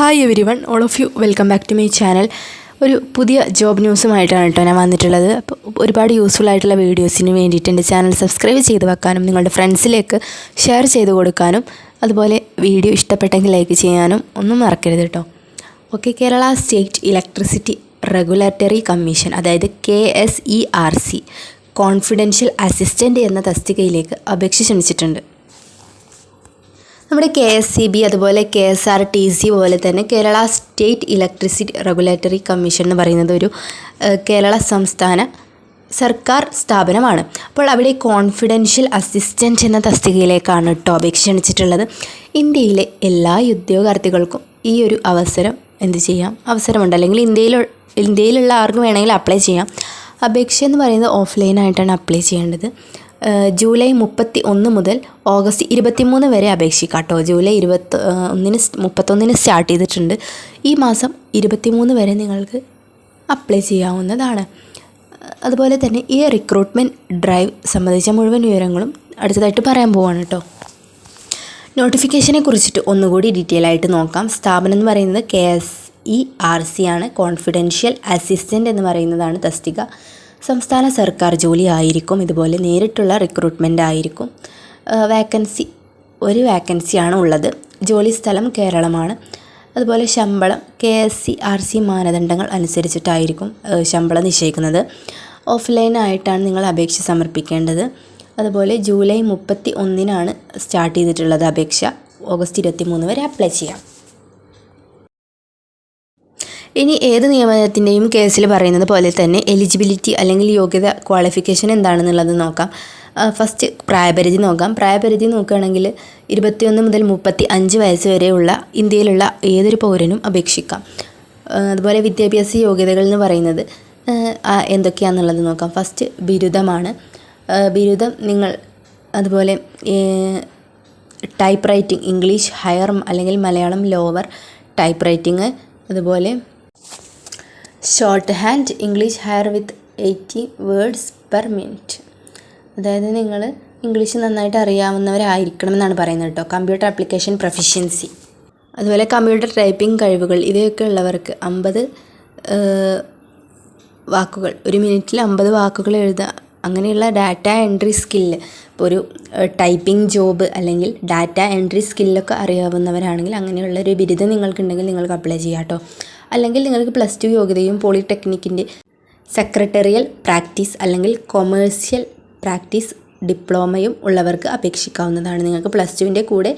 Hi everyone all of you welcome back to my channel ഒരു പുതിയ job ന്യൂസുമായിട്ടാണ് കേട്ടോ ഞാൻ വന്നിട്ടുള്ളത്. അപ്പോൾ ഒരുപാട് യൂസ്ഫുൾ ആയിട്ടുള്ള വീഡിയോസിന് വേണ്ടിയിട്ട് എന്റെ ചാനൽ സബ്സ്ക്രൈബ് ചെയ്ത് വെക്കാനും നിങ്ങളുടെ ഫ്രണ്ട്സിലേക്ക് ഷെയർ ചെയ്ത് കൊടുക്കാനും അതുപോലെ വീഡിയോ ഇഷ്ടപ്പെട്ടെങ്കിൽ ലൈക്ക് ചെയ്യാനും ഒന്നും മറക്കരുത് കേട്ടോ. Okay Kerala state electricity regulatory commission അതായത് K S E R C confidential assistant എന്ന തസ്തികയിലേക്ക് അപേക്ഷ ക്ഷണിച്ചിട്ടുണ്ട്. നമ്മുടെ കെ എസ് സി ബി അതുപോലെ K S R T C പോലെ തന്നെ Kerala state electricity regulatory commission എന്ന് പറയുന്നത് ഒരു കേരള സംസ്ഥാന സർക്കാർ സ്ഥാപനമാണ്. അപ്പോൾ അവിടെ കോൺഫിഡൻഷ്യൽ അസിസ്റ്റന്റ് എന്ന തസ്തികയിലേക്കാണ് കേട്ടോ അപേക്ഷ ക്ഷണിച്ചിട്ടുള്ളത് ഇന്ത്യയിലെ എല്ലാ ഉദ്യോഗാർത്ഥികൾക്കും ഈ ഒരു അവസരം എന്ത് ചെയ്യാം? അവസരമുണ്ട്. അല്ലെങ്കിൽ ഇന്ത്യയിൽ ഇന്ത്യയിലുള്ള ആർക്കും വേണമെങ്കിൽ അപ്ലൈ ചെയ്യാം. അപേക്ഷ എന്ന് പറയുന്നത് ഓഫ്ലൈനായിട്ടാണ് അപ്ലൈ ചെയ്യേണ്ടത്. ജൂലൈ മുപ്പത്തി ഒന്ന് മുതൽ ഓഗസ്റ്റ് ഇരുപത്തിമൂന്ന് വരെ അപേക്ഷിക്കാം കേട്ടോ. ജൂലൈ ഇരുപത്തി ഒന്നിന് മുപ്പത്തൊന്നിന് സ്റ്റാർട്ട് ചെയ്തിട്ടുണ്ട്. ഈ മാസം ഇരുപത്തിമൂന്ന് വരെ നിങ്ങൾക്ക് അപ്ലൈ ചെയ്യാവുന്നതാണ്. അതുപോലെ തന്നെ ഈ റിക്രൂട്ട്മെന്റ് ഡ്രൈവ് സംബന്ധിച്ച മുഴുവൻ വിവരങ്ങളും അടുത്തതായിട്ട് പറയാൻ പോവാണ് കേട്ടോ. നോട്ടിഫിക്കേഷനെ കുറിച്ചിട്ട് ഒന്നുകൂടി ഡീറ്റെയിൽ ആയിട്ട് നോക്കാം. സ്ഥാപനം എന്ന് പറയുന്നത് K S E R C ആണ്. കോൺഫിഡൻഷ്യൽ അസിസ്റ്റന്റ് എന്ന് പറയുന്നതാണ് തസ്തിക. സംസ്ഥാന സർക്കാർ ജോലി ആയിരിക്കും ഇതുപോലെ നേരിട്ടുള്ള റിക്രൂട്ട്മെന്റ് ആയിരിക്കും വാക്കൻസി ഒരു വാക്കൻസിയാണ് ഉള്ളത്. ജോലി സ്ഥലം കേരളമാണ്. അതുപോലെ ശമ്പളം K S C R C മാനദണ്ഡങ്ങൾ അനുസരിച്ചിട്ടായിരിക്കും ശമ്പളം നിശ്ചയിക്കുന്നത്. ഓഫ്ലൈനായിട്ടാണ് നിങ്ങൾ അപേക്ഷ സമർപ്പിക്കേണ്ടത്. അതുപോലെ ജൂലൈ മുപ്പത്തി ഒന്നിനാണ് സ്റ്റാർട്ട് ചെയ്തിട്ടുള്ളത് അപേക്ഷ. ഓഗസ്റ്റ് ഇരുപത്തി മൂന്ന് വരെ അപ്ലൈ ചെയ്യാം. ഇനി ഏത് നിയമനത്തിന്റെയും കേസിൽ പറയുന്നത് പോലെ തന്നെ എലിജിബിലിറ്റി അല്ലെങ്കിൽ യോഗ്യത ക്വാളിഫിക്കേഷൻ എന്താണെന്നുള്ളത് നോക്കാം. ഫസ്റ്റ് പ്രായപരിധി നോക്കാം. പ്രായപരിധി നോക്കുകയാണെങ്കിൽ ഇരുപത്തിയൊന്ന് മുതൽ മുപ്പത്തി അഞ്ച് വയസ്സ് വരെയുള്ള ഇന്ത്യയിലുള്ള ഏതൊരു പൗരനും അപേക്ഷിക്കാം. അതുപോലെ വിദ്യാഭ്യാസ യോഗ്യതകൾ എന്ന് പറയുന്നത് എന്തൊക്കെയാണെന്നുള്ളത് നോക്കാം. ഫസ്റ്റ് ബിരുദമാണ്. ബിരുദം നിങ്ങൾ അതുപോലെ ടൈപ്പ് റൈറ്റിംഗ് ഇംഗ്ലീഷ് ഹയർ അല്ലെങ്കിൽ മലയാളം ലോവർ ടൈപ്പ് റൈറ്റിംഗ് അതുപോലെ shorthand English higher with eighty words per minute അതായത് നിങ്ങൾ ഇംഗ്ലീഷ് നന്നായിട്ട് അറിയാവുന്നവരായിരിക്കണം എന്നാണ് പറയുന്നത് കേട്ടോ. കമ്പ്യൂട്ടർ ആപ്ലിക്കേഷൻ പ്രൊഫിഷ്യൻസി അതുപോലെ കമ്പ്യൂട്ടർ ടൈപ്പിംഗ് കഴിവുകൾ. ഇവയൊക്കെ ഉള്ളവർക്ക് അമ്പത് വാക്കുകൾ. ഒരു മിനിറ്റിൽ അമ്പത് വാക്കുകൾ എഴുതുക അങ്ങനെയുള്ള ഡാറ്റ എൻട്രി സ്കില്ല് ഇപ്പോൾ ഒരു ടൈപ്പിംഗ് ജോബ് അല്ലെങ്കിൽ ഡാറ്റ എൻട്രി സ്കില്ലൊക്കെ അറിയാവുന്നവരാണെങ്കിൽ അങ്ങനെയുള്ള ഒരു ബിരുദം നിങ്ങൾക്കുണ്ടെങ്കിൽ നിങ്ങൾക്ക് അപ്ലൈ ചെയ്യാം കേട്ടോ അല്ലെങ്കിൽ നിങ്ങൾക്ക് പ്ലസ് ടു യോഗ്യതയും പോളിടെക്നിക്കിന്റെ സെക്രട്ടറിയൽ പ്രാക്ടീസ് അല്ലെങ്കിൽ കൊമേഴ്സ്യൽ പ്രാക്ടീസ് ഡിപ്ലോമയും ഉള്ളവർക്ക് അപേക്ഷിക്കാവുന്നതാണ്. നിങ്ങൾക്ക് പ്ലസ് ടുവിന്റെ കൂടെ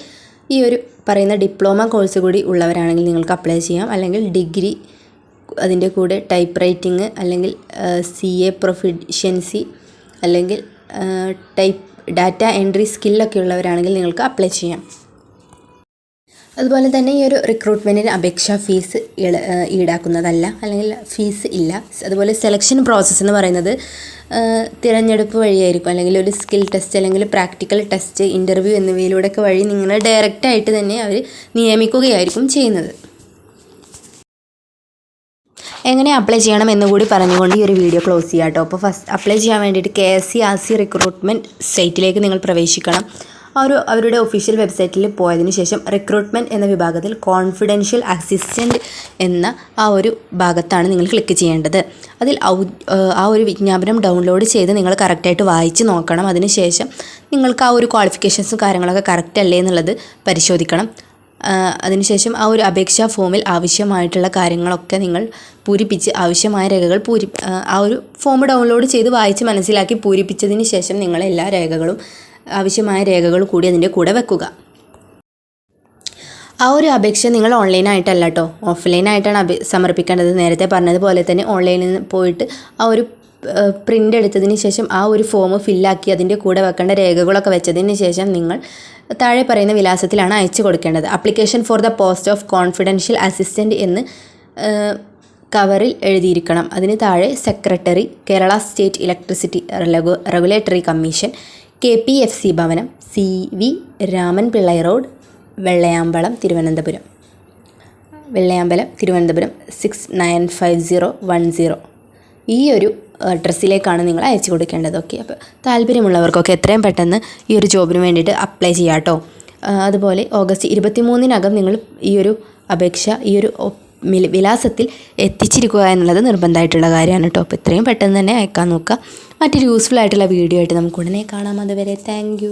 ഈ ഒരു പറയുന്ന ഡിപ്ലോമ കോഴ്സ് കൂടി ഉള്ളവരാണെങ്കിൽ നിങ്ങൾക്ക് അപ്ലൈ ചെയ്യാം. അല്ലെങ്കിൽ ഡിഗ്രി അതിന്റെ കൂടെ ടൈപ്പ് റൈറ്റിംഗ് അല്ലെങ്കിൽ സി എ പ്രൊഫിഷ്യൻസി അല്ലെങ്കിൽ ടൈപ്പ് ഡാറ്റ എൻട്രി സ്കില്ലൊക്കെ ഉള്ളവരാണെങ്കിൽ നിങ്ങൾക്ക് അപ്ലൈ ചെയ്യാം. അതുപോലെ തന്നെ ഈ ഒരു റിക്രൂട്ട്മെന്റിന് അപേക്ഷാ ഫീസ് ഈടാക്കുന്നതല്ല അല്ലെങ്കിൽ ഫീസ് ഇല്ല. അതുപോലെ സെലക്ഷൻ പ്രോസസ്സ് എന്ന് പറയുന്നത് തിരഞ്ഞെടുപ്പ് വഴിയായിരിക്കും. അല്ലെങ്കിൽ ഒരു സ്കിൽ ടെസ്റ്റ് അല്ലെങ്കിൽ പ്രാക്ടിക്കൽ ടെസ്റ്റ് ഇന്റർവ്യൂ എന്നിവയിലൂടെയൊക്കെ വഴി നിങ്ങളെ ഡയറക്റ്റായിട്ട് തന്നെ അവർ നിയമിക്കുകയായിരിക്കും ചെയ്യുന്നത്. എങ്ങനെ അപ്ലൈ ചെയ്യണം എന്ന് കൂടി പറഞ്ഞുകൊണ്ട് ഈ ഒരു വീഡിയോ ക്ലോസ് ചെയ്യാം കേട്ടോ അപ്പോൾ ഫസ്റ്റ് അപ്ലൈ ചെയ്യാൻ വേണ്ടിയിട്ട് K S C R C recruitment സൈറ്റിലേക്ക് നിങ്ങൾ പ്രവേശിക്കണം. ഒരു അവരുടെ ഒഫീഷ്യൽ വെബ്സൈറ്റിൽ പോയതിന് ശേഷം റിക്രൂട്ട്മെന്റ് എന്ന വിഭാഗത്തിൽ കോൺഫിഡൻഷ്യൽ അസിസ്റ്റന്റ് എന്ന ആ ഒരു ഭാഗത്താണ് നിങ്ങൾ ക്ലിക്ക് ചെയ്യേണ്ടത്. അതിൽ ആ ഒരു വിജ്ഞാപനം ഡൗൺലോഡ് ചെയ്ത് നിങ്ങൾ കറക്റ്റായിട്ട് വായിച്ച് നോക്കണം. അതിനുശേഷം നിങ്ങൾക്ക് ആ ഒരു ക്വാളിഫിക്കേഷൻസും കാര്യങ്ങളൊക്കെ കറക്റ്റ് അല്ലേ എന്നുള്ളത് പരിശോധിക്കണം. അതിനുശേഷം ആ ഒരു അപേക്ഷാ ഫോമിൽ ആവശ്യമായിട്ടുള്ള കാര്യങ്ങളൊക്കെ നിങ്ങൾ പൂരിപ്പിച്ച് ആവശ്യമായ രേഖകൾ പൂരി ആ ഒരു ഫോം ഡൗൺലോഡ് ചെയ്ത് വായിച്ച് മനസ്സിലാക്കി പൂരിപ്പിച്ചതിന് ശേഷം നിങ്ങൾ എല്ലാ രേഖകളും ആവശ്യമായ രേഖകൾ കൂടി അതിന്റെ കൂടെ വെക്കുക. ആ ഒരു അപേക്ഷ നിങ്ങൾ ഓൺലൈനായിട്ടല്ല കേട്ടോ ഓഫ്ലൈനായിട്ടാണ് അപേ സമർപ്പിക്കേണ്ടത്. നേരത്തെ പറഞ്ഞതുപോലെ തന്നെ ഓൺലൈനിൽ പോയിട്ട് ആ ഒരു പ്രിന്റ് എടുത്തതിന് ശേഷം ആ ഒരു ഫോം ഫില്ലാക്കി അതിന്റെ കൂടെ വെക്കേണ്ട രേഖകളൊക്കെ വെച്ചതിന് ശേഷം നിങ്ങൾ താഴെ പറയുന്ന വിലാസത്തിലാണ് അയച്ചു കൊടുക്കേണ്ടത്. Application for the post of confidential assistant എന്ന് കവറിൽ എഴുതിയിരിക്കണം. അതിന് താഴെ secretary Kerala state electricity regulatory commission K P F C Bhavanam C V Raman Pillai road Vellayambalam Thiruvananthapuram. Vellayambalam Thiruvananthapuram six nine five zero one zero ഈ ഒരു ഡ്രസ്സിലേക്കാണ് നിങ്ങൾ അയച്ചു കൊടുക്കേണ്ടത്. ഓക്കെ അപ്പോൾ താല്പര്യമുള്ളവർക്കൊക്കെ എത്രയും പെട്ടെന്ന് ഈ ഒരു ജോബിന് വേണ്ടിയിട്ട് അപ്ലൈ ചെയ്യാം കേട്ടോ അതുപോലെ ഓഗസ്റ്റ് ഇരുപത്തി മൂന്നിനകം നിങ്ങൾ ഈ ഒരു അപേക്ഷ ഈ ഒരു വിലാസത്തിൽ എത്തിച്ചിരിക്കുക എന്നുള്ളത് നിർബന്ധമായിട്ടുള്ള കാര്യമാണ് കേട്ടോ അപ്പോൾ ഇത്രയും പെട്ടെന്ന് തന്നെ അയക്കാൻ നോക്കുക. മറ്റൊരു യൂസ്ഫുൾ ആയിട്ടുള്ള വീഡിയോ ആയിട്ട് നമുക്ക് ഉടനെ കാണാം. അതുവരെ താങ്ക്